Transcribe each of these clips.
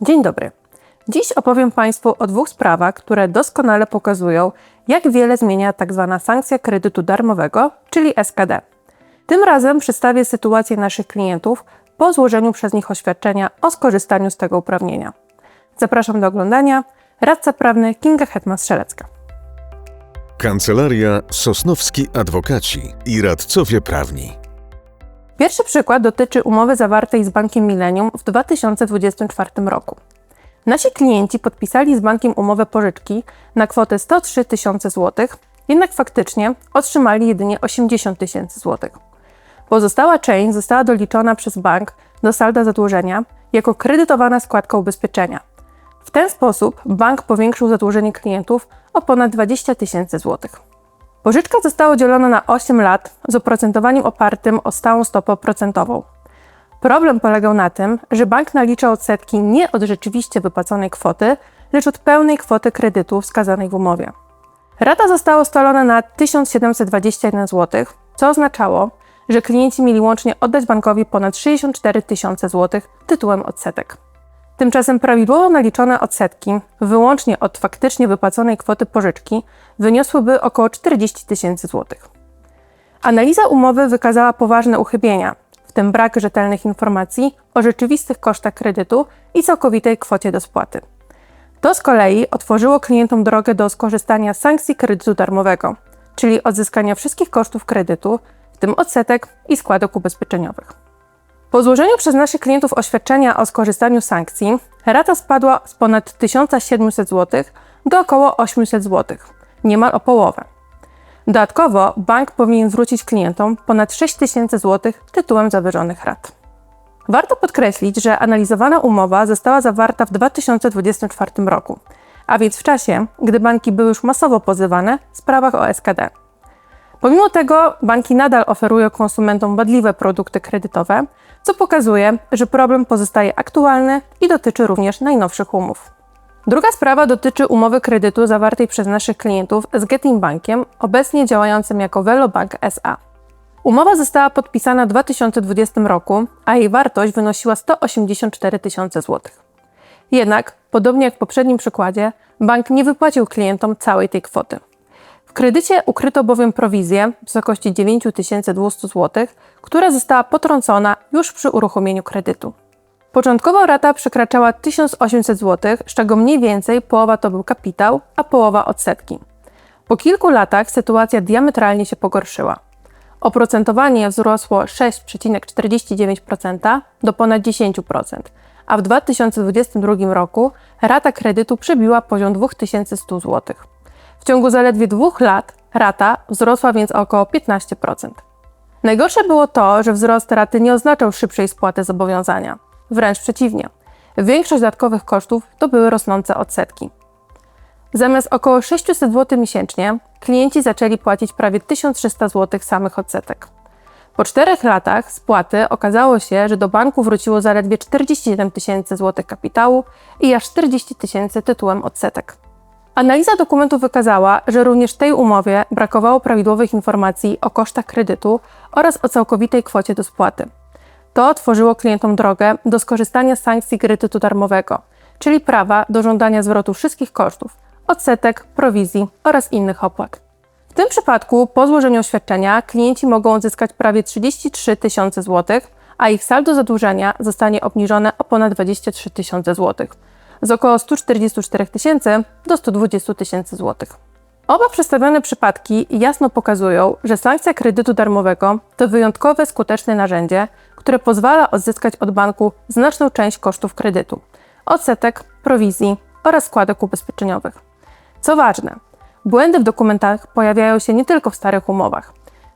Dzień dobry. Dziś opowiem Państwu o dwóch sprawach, które doskonale pokazują, jak wiele zmienia tzw. Tak sankcja kredytu darmowego, czyli SKD. Tym razem przedstawię sytuację naszych klientów po złożeniu przez nich oświadczenia o skorzystaniu z tego uprawnienia. Zapraszam do oglądania. Radca prawny Kinga Hetman-Strzelecka. Kancelaria Sosnowski Adwokaci i radcowie prawni. Pierwszy przykład dotyczy umowy zawartej z Bankiem Millennium w 2024 roku. Nasi klienci podpisali z bankiem umowę pożyczki na kwotę 103 tysiące złotych, jednak faktycznie otrzymali jedynie 80 tysięcy złotych. Pozostała część została doliczona przez bank do salda zadłużenia jako kredytowana składka ubezpieczenia. W ten sposób bank powiększył zadłużenie klientów o ponad 20 tysięcy złotych. Pożyczka została udzielona na 8 lat z oprocentowaniem opartym o stałą stopę procentową. Problem polegał na tym, że bank naliczał odsetki nie od rzeczywiście wypłaconej kwoty, lecz od pełnej kwoty kredytu wskazanej w umowie. Rata została ustalona na 1721 zł, co oznaczało, że klienci mieli łącznie oddać bankowi ponad 64 tysiące złotych tytułem odsetek. Tymczasem prawidłowo naliczone odsetki, wyłącznie od faktycznie wypłaconej kwoty pożyczki, wyniosłyby około 40 tysięcy złotych. Analiza umowy wykazała poważne uchybienia, w tym brak rzetelnych informacji o rzeczywistych kosztach kredytu i całkowitej kwocie do spłaty. To z kolei otworzyło klientom drogę do skorzystania z sankcji kredytu darmowego, czyli odzyskania wszystkich kosztów kredytu, w tym odsetek i składek ubezpieczeniowych. Po złożeniu przez naszych klientów oświadczenia o skorzystaniu z sankcji, rata spadła z ponad 1700 zł do około 800 zł, niemal o połowę. Dodatkowo bank powinien zwrócić klientom ponad 6000 zł tytułem zawyżonych rat. Warto podkreślić, że analizowana umowa została zawarta w 2024 roku, a więc w czasie, gdy banki były już masowo pozywane w sprawach o SKD. Pomimo tego banki nadal oferują konsumentom wadliwe produkty kredytowe, co pokazuje, że problem pozostaje aktualny i dotyczy również najnowszych umów. Druga sprawa dotyczy umowy kredytu zawartej przez naszych klientów z Getin Bankiem, obecnie działającym jako Velobank SA. Umowa została podpisana w 2020 roku, a jej wartość wynosiła 184 tysiące złotych. Jednak, podobnie jak w poprzednim przykładzie, bank nie wypłacił klientom całej tej kwoty kredycie ukryto bowiem prowizję w wysokości 9200 zł, która została potrącona już przy uruchomieniu kredytu. Początkowo rata przekraczała 1800 zł, z czego mniej więcej połowa to był kapitał, a połowa odsetki. Po kilku latach sytuacja diametralnie się pogorszyła. Oprocentowanie wzrosło 6,49% do ponad 10%, a w 2022 roku rata kredytu przebiła poziom 2100 zł. W ciągu zaledwie dwóch lat rata wzrosła więc o około 15%. Najgorsze było to, że wzrost raty nie oznaczał szybszej spłaty zobowiązania. Wręcz przeciwnie. Większość dodatkowych kosztów to były rosnące odsetki. Zamiast około 600 zł miesięcznie, klienci zaczęli płacić prawie 1300 zł samych odsetek. Po czterech latach spłaty okazało się, że do banku wróciło zaledwie 47 tysięcy złotych kapitału i aż 40 tysięcy tytułem odsetek. Analiza dokumentu wykazała, że również tej umowie brakowało prawidłowych informacji o kosztach kredytu oraz o całkowitej kwocie do spłaty. To otworzyło klientom drogę do skorzystania z sankcji kredytu darmowego, czyli prawa do żądania zwrotu wszystkich kosztów, odsetek, prowizji oraz innych opłat. W tym przypadku po złożeniu oświadczenia klienci mogą odzyskać prawie 33 tysiące złotych, a ich saldo zadłużenia zostanie obniżone o ponad 23 tysiące złotych z około 144 tysięcy do 120 tysięcy złotych. Oba przedstawione przypadki jasno pokazują, że sankcja kredytu darmowego to wyjątkowe skuteczne narzędzie, które pozwala odzyskać od banku znaczną część kosztów kredytu, odsetek, prowizji oraz składek ubezpieczeniowych. Co ważne, błędy w dokumentach pojawiają się nie tylko w starych umowach.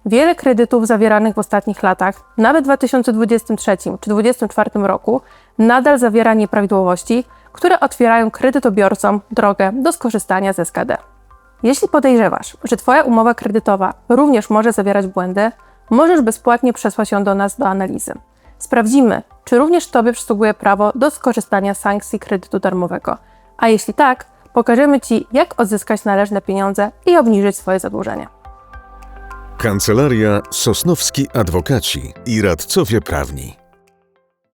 Wiele kredytów zawieranych w ostatnich latach, nawet w 2023 czy 2024 roku, nadal zawiera nieprawidłowości, które otwierają kredytobiorcom drogę do skorzystania z SKD. Jeśli podejrzewasz, że Twoja umowa kredytowa również może zawierać błędy, możesz bezpłatnie przesłać ją do nas do analizy. Sprawdzimy, czy również Tobie przysługuje prawo do skorzystania z sankcji kredytu darmowego. A jeśli tak, pokażemy Ci, jak odzyskać należne pieniądze i obniżyć swoje zadłużenie. Kancelaria Sosnowski Adwokaci i radcowie prawni.